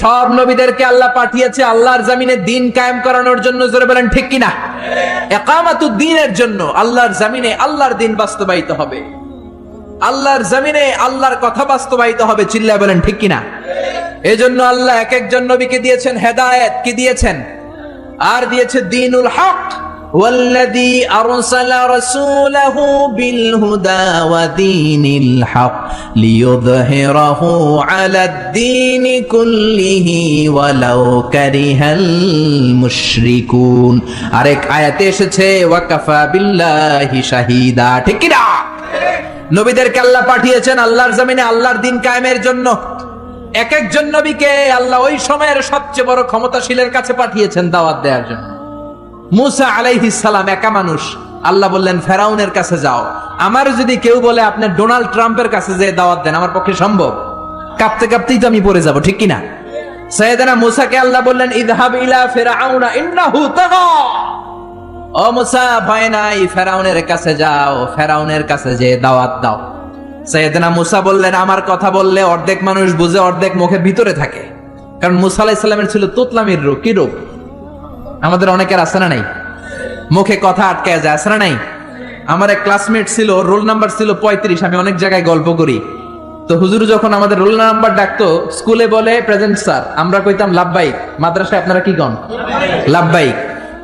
সব নবীদেরকে আল্লাহ পাঠিয়েছে, আল্লাহর জামিনে দিন কায়েম করানোর জন্য, জোরে বলেন, ঠিক কিনা? একামাতু দিনের জন্য আল্লাহর জামিনে আল্লাহর দিন বাস্তবায়িত হবে। আল্লাহর জামিনে আল্লাহর কথা বাস্তবায়িত হবে চিল্লা বলেন, ঠিক কিনা? এজন্য আল্লাহ এক একজন নবীকে দিয়েছেন হেদায়েত। কি দিয়েছেন? আর দিয়েছে দিনুল হক। والذي أرسل رسوله بالهدى ودين الحق ليظهره على الدين كله ولو كره المشركون আরেক আয়াতে এসেছে ওয়াকাফা বিল্লাহি শাহিদা ঠিক কি না নবীদেরকে আল্লাহ পাঠিয়েছেন আল্লাহর জমিনে আল্লাহর দিন কায়েমের জন্য এক একজন নবীকে আল্লাহ ওই সময়ের সবচেয়ে বড় ক্ষমতাশীলের কাছে পাঠিয়েছেন দাওয়াত দেওয়ার জন্য মুসা সালাম একা মানুষ। আল্লাহ বললেন, ফেরাউনের কাছে যাও। আমার যদি কেউ বলে, আপনি ডোনাল্ড ট্রাম্পের কাছে যে দাওয়াত দেন, আমার পক্ষে সম্ভব। কাঁপতে কাঁপতেই তো আমি পড়ে যাব, ঠিক কিনা? সৈয়দনা মুসাকে আল্লাহ বললেন, ইদহাব ইলা ফিরআউনা ইন্নাহু তাগা। ও মুসা, ভয় নাই, ফেরাউনের কাছে যাও, ফেরাউনের কাছে যে দাওয়াত দাও। সৈয়দনা মুসা বললেন, আমার কথা বললে অর্ধেক মানুষ বুঝে, অর্ধেক মুখের ভিতরে থাকে। কারণ মুসা আলাইহিস সালামের ছিল তুতলামির রোগ কি রোগ আমাদের অনেকের আছে নাই? মুখে কথা আটকায় যায়, আছে নাই? আমার এক ক্লাসমেট ছিল রোল নাম্বার ছিল পঁয়ত্রিশ, আমি অনেক জায়গায় গল্প করি। তো হুজুর যখন আমাদের রোল নাম্বার ডাকতো, স্কুলে বলে প্রেজেন্ট স্যার আমরা কইতাম লাভবাইক মাদ্রাসায় আপনারা কি কন? লাভবাইক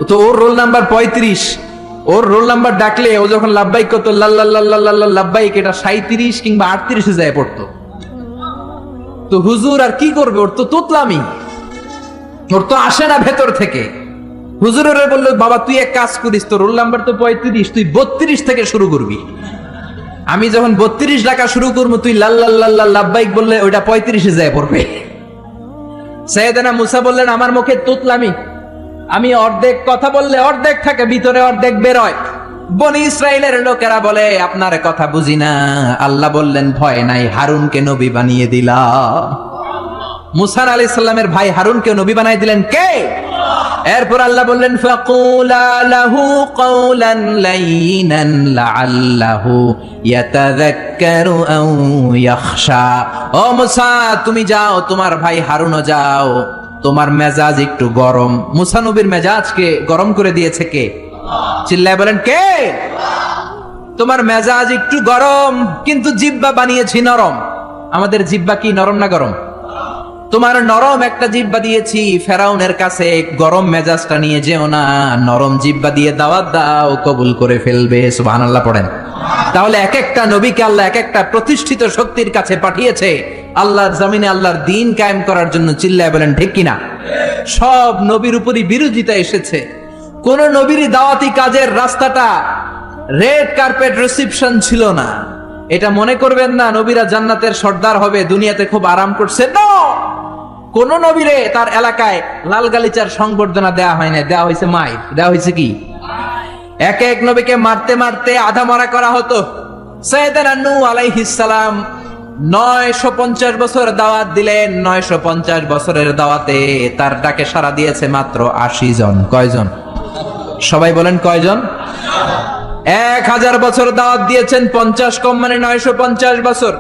তো ওর রোল নাম্বার পঁয়ত্রিশ, ওর রোল নাম্বার ডাকলে ও যখন লাভবাইক করতো লাল্লাহ লাভবাইক এটা সাঁত্রিশ কিংবা আটত্রিশে যায় পড়তো। তো হুজুর আর কি করবে? ওর তো তোতলামি। ওর তো আসে না ভেতর থেকে। হুজুরের বলল, বাবা, তুই এক কাজ করিস, তোর রোল নাম্বার তো পঁয়ত্রিশ, তুই বত্রিশ থেকে শুরু করবি। আমি যখন বত্রিশ ডাকা শুরু করব, তুই লাল্লাহ লাভবাইক বললে ওইটা পঁয়ত্রিশে যায় পড়বে। সৈয়দানা মুসা বললেন, আমার মুখে তুতলামি। আমি অর্ধেক কথা বললে অর্ধেক থাকে, ভিতরে অর্ধেক বেরোয়। বনি ইসরায়েলের লোকেরা বলে, আপনার কথা বুঝি না। আল্লাহ বললেন, ভয় নাই, হারুনকে নবী বানিয়ে দিলা মুসার আলী সাল্লামের ভাই হারুনকে নবী বানাই দিলেন কে? এরপর আল্লাহ বললেন, ফাকুলা লাহু লাইনান লাআল্লাহু ইয়াতাযাক্কারু আও ইয়াখশা। ও মুসা, তুমি যাও, তোমার ভাই হারুনও যাও। তোমার মেজাজ একটু গরম। মুসা নবীর মেজাজকে গরম করে দিয়েছে কে? চিল্লায় বলেন, কে? তোমার মেজাজ একটু গরম, কিন্তু জিব্বা বানিয়েছি নরম। আমাদের জিব্বা কি, নরম না গরম? তোমার নরম একটা জিব্বা দিয়েছি, ফেরাউনের কাছে গরম মেজাজটা নিয়ে যেও না, নরম জিব্বা দিয়ে দাওয়াত দাও, কবুল করে ফেলবে, সুবহানাল্লাহ পড়েন। তাহলে এক একটা নবীকে আল্লাহ এক একটা প্রতিষ্ঠিত শক্তির কাছে পাঠিয়েছে, আল্লাহর জমিনে আল্লাহর দিন কায়েম করার জন্য চিল্লায় বলেন, ঠিক কিনা? সব নবীর উপরই বিরোধিতা এসেছে। কোন নবীর দাওয়াতি কাজের রাস্তাটা রেড কার্পেট রিসিপশন ছিল না। এটা মনে করবেন না, নবীরা জান্নাতের সর্দার হবে, দুনিয়াতে খুব আরাম করছে। No! কোন নবীরে তার এলাকায় লাল গালিচার সংবর্ধনা দেওয়া হয় না দেওয়া হয়েছে মাই। দেওয়া হয়েছে কি? এক এক নবীকে মারতে মারতে আধা মারা করা হতো। সৈয়দানা নয়শো পঞ্চাশ বছর দাওয়াত দিলেন। নয়শো পঞ্চাশ বছরের দাওয়াতে তার ডাকে সারা দিয়েছে মাত্র আশি জন। কয়জন? সবাই বলেন কয়জন? এক হাজার বছর দাওয়াত দিয়েছেন পঞ্চাশ কম মানে নয়শো পঞ্চাশ বছর।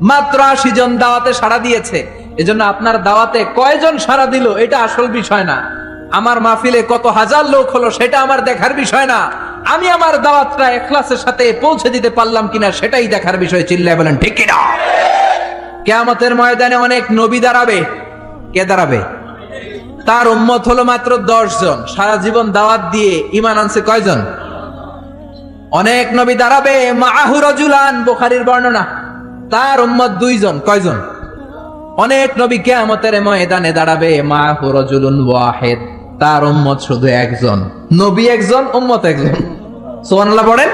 মাত্র আশি জন দাওয়াতে সাড়া দিয়েছে। এজন্য আপনার দাওয়াতে কয়জন সাড়া দিল, এটা আসল বিষয় না। আমার মাহফিলে কত হাজার লোক হলো, সেটা আমার দেখার বিষয় না। আমি আমার দাওয়াতটা এখলাসের সাথে পৌঁছে দিতে পারলাম কিনা, সেটাই দেখার বিষয়, চিল্লায় বলেন, ঠিক কিনা? কেয়ামতের ময়দানে অনেক নবী দাঁড়াবে। কে দাঁড়াবে? তার উম্মত হলো মাত্র দশ জন সারা জীবন দাওয়াত দিয়ে ইমান আনছে কয়জন? অনেক নবী দাঁড়াবে মাহু রজুলান, বুখারীর বর্ণনা। তার উম্মত দুইজন, কয়জন? অনেক নবী কেয়ামতের ময়দানে দাঁড়াবে, মা রজুলুন ওয়াহেদ, তার উম্মত শুধু একজন। নবী একজন, উম্মত একজন। সুবহানাল্লাহ পড়েন?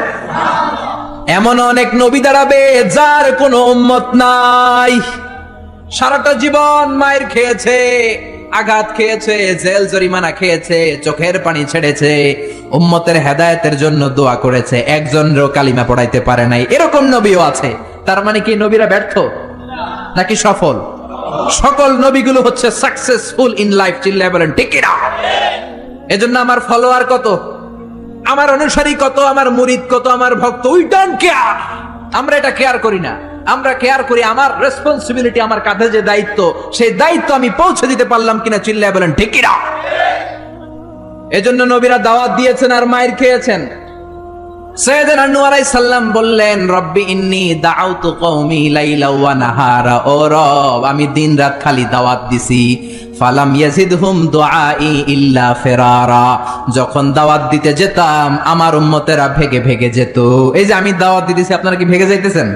এমন অনেক নবী দাঁড়াবে যার কোনো উম্মত নাই। সারাটা জীবন মায়ের খেয়েছে, আঘাত খেয়েছে, জেল জরিমানা খেয়েছে, চোখের পানি ছেড়েছে, উম্মতের হেদায়তের জন্য দোয়া করেছে একজন কালিমা পড়াইতে পারে নাই। এরকম নবীও আছে। তার মানে কি নবীরা ব্যর্থ? নাকি সফল? সকল নবীগুলো হচ্ছে সাকসেসফুল ইন লাইফ চিল্লায় বলেন কিনা? এজন্য আমার ফলোয়ার কত? আমার অনুসারী কত? আমার মুরিদ কত? আমার ভক্ত? উই ডোন্ট কেয়ার আমরা এটা কেয়ার করি না। আমরা কেয়ার করি আমার রেসপন্সিবিলিটি আমার কাঁধে যে দায়িত্ব, সেই দায়িত্ব আমি পৌঁছে দিতে পারলাম কিনা, চিল্লায় বলেন, ঠিক কিনা? এজন্য নবীরা দাওয়াত দিয়েছেন আর মায়ের খেয়েছেন। সৈয়দনা নূহ আলাইহিস সালাম বললেন, রব্বি ইন্নী দাউতু কওমি লাইলা ওয়া নাহারা। ও রব, আমি দিন রাত খালি দাওয়াত দিছি। ফালাম ইয়াজিদহুম দুআই ইল্লা ফিরারা। যখন দাওয়াত দিতে যেতাম, আমার উম্মতেরা ভেগে ভেগে যেত। এই যে আমি দাওয়াত দিতেছি, আপনারা কি ভেগে যাইতেছেন?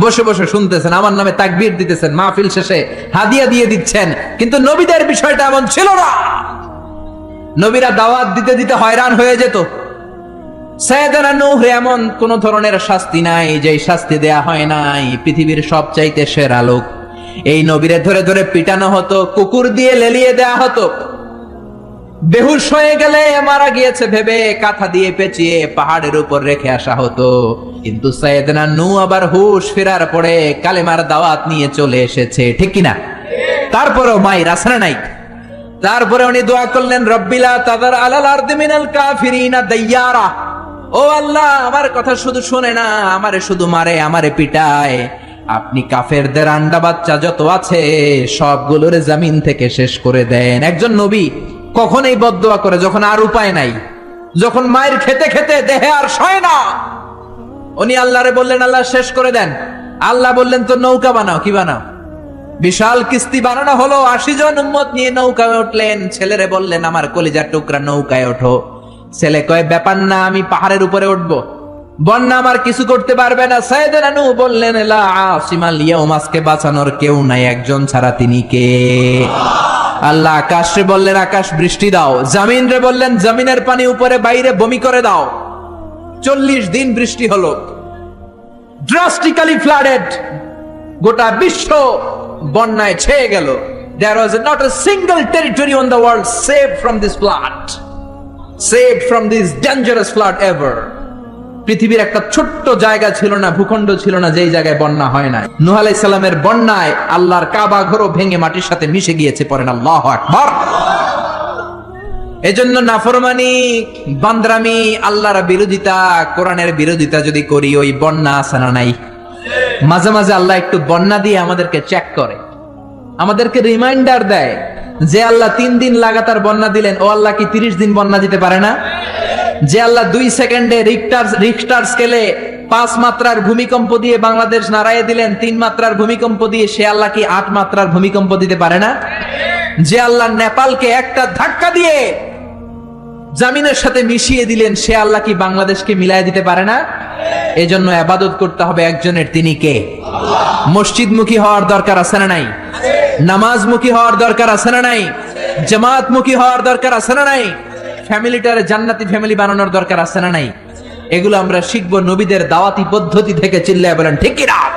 বসে বসে শুনতেছেন, আমার নামে তাকবীর দিতেছেন, মাহফিল শেষে হাদিয়া দিয়ে দিচ্ছেন। কিন্তু নবীদের বিষয়টা এমন ছিল না। নবীরা দাওয়াত দিতে দিতে হয়রান হয়ে যেত। এমন কোন ধরনের শাস্তি নাই যে শাস্তি দেয়া হয় নাই, পৃথিবীর সবচাইতে সেরা লোক। এই নবীরে ধরে ধরে পিটানো হতো, কুকুর দিয়ে লেলিয়ে দেয়া হতো। বেহুশ হয়ে গেলে মারা গিয়েছে ভেবে কাঁথা দিয়ে পেঁচিয়ে পাহাড়ের উপর রেখে আসা হতো। কিন্তু নূ আবার হুশ ফেরার পরে কালেমার দাওয়াত নিয়ে চলে এসেছে, ঠিক কিনা? তারপরেও মাই রাসনা নাই। তারপরে উনি দোয়া করলেন, রব্বিলা তাদার আলাল আরদি মিনাল কাফিরিনা দাইয়ারা। ও আল্লাহ, আমার কথা শুধু শুনে না, আমারে শুধু মারে, আমারে পিটায়। আপনি কাফেরদের আন্ডা বাচ্চা যত আছে, সবগুলোর জামিন থেকে শেষ করে দেন। একজন নবী কখন এই বদদোয়া করে, যখন আর উপায় নাই, যখন মায়ের খেতে খেতে দেহে আর সয় না, উনি আল্লাহরে বললেন, আল্লাহ, শেষ করে দেন। আল্লাহ বললেন, তো নৌকা বানাও, কি বানাও? বিশাল কিস্তি বানানো হলো, আশি জন উম্মত নিয়ে নৌকায় উঠলেন। ছেলেরে বললেন, আমার কলিজার টুকরা নৌকায় ওঠো। ছেলে কয়, ব্যাপার না, আমি পাহাড়ের উপরে উঠবো। বন্যা আমার কিছু করতে পারবে না। সাইদের আনু বললেন আসিমাল ইয়াউমাসকে বাঁচানোর কেউ নাই, একজন ছাড়া তিনি কে? আল্লাহ আকাশে বললেন, আকাশ, বৃষ্টি দাও। জামিন রে বললেন, জামিনের পানি উপরে, বাইরে বমি করে দাও। চল্লিশ দিন বৃষ্টি হলো। ড্রাস্টিক্যালি ফ্লাডেড গোটা বিশ্ব বন্যায় ছেয়ে গেল। There was not a single territory on the world saved from this flood saved from this dangerous flood ever. পৃথিবীর একটা ছোট্ট জায়গা ছিল না, ভূখণ্ড ছিল না, যেই জায়গায় বন্যা হয় না নূহ আলাইহিস সালামের বন্যায় আল্লাহর কাবা ঘরও ভেঙে মাটির সাথে মিশে গিয়েছে, পড়েন আল্লাহু আকবার। এজন্য নাফরমানি, বান্দ্রামি, আল্লাহর বিরোধিতা, কোরআনের বিরোধিতা যদি করি, ওই বন্যা আসানা নাই? মাঝে মাঝে আল্লাহ একটু বন্যা দিয়ে আমাদেরকে চেক করে। আমাদেরকে রিমাইন্ডার দেয়। যে আল্লাহ তিন দিন লাগাতার বন্যা দিলেন, ও আল্লাহ কি তিরিশ দিন বন্যা দিতে পারে না? যে আল্লাহ দুই সেকেন্ডে রিক্টার রিক্টার স্কেলে পাঁচ মাত্রার ভূমিকম্প দিয়ে বাংলাদেশ নাড়াইয়ে দিলেন, তিন মাত্রার ভূমিকম্প দিয়ে সে আল্লাহ কি আট মাত্রার ভূমিকম্প দিতে পারে না? যে আল্লাহ নেপালকে একটা ধাক্কা দিয়ে জামিনের সাথে মিশিয়ে দিলেন, সে আল্লাহ কি বাংলাদেশকে মিলাই দিতে পারে না? এজন্য আবাদত করতে হবে একজনের, তিনি কে? মসজিদমুখী হওয়ার দরকার আছে না নাই? নামাজমুখী হওয়ার দরকার আছে না নাই? জামাতমুখী হওয়ার দরকার আছে না নাই? ফ্যামিলিটারে জান্নাতি ফ্যামিলি বানানোর দরকার আছে না নাই? এগুলো আমরা শিখব নবীদের দাওয়াতি পদ্ধতি থেকে চিল্লায় বলেন, ঠিক কিনা?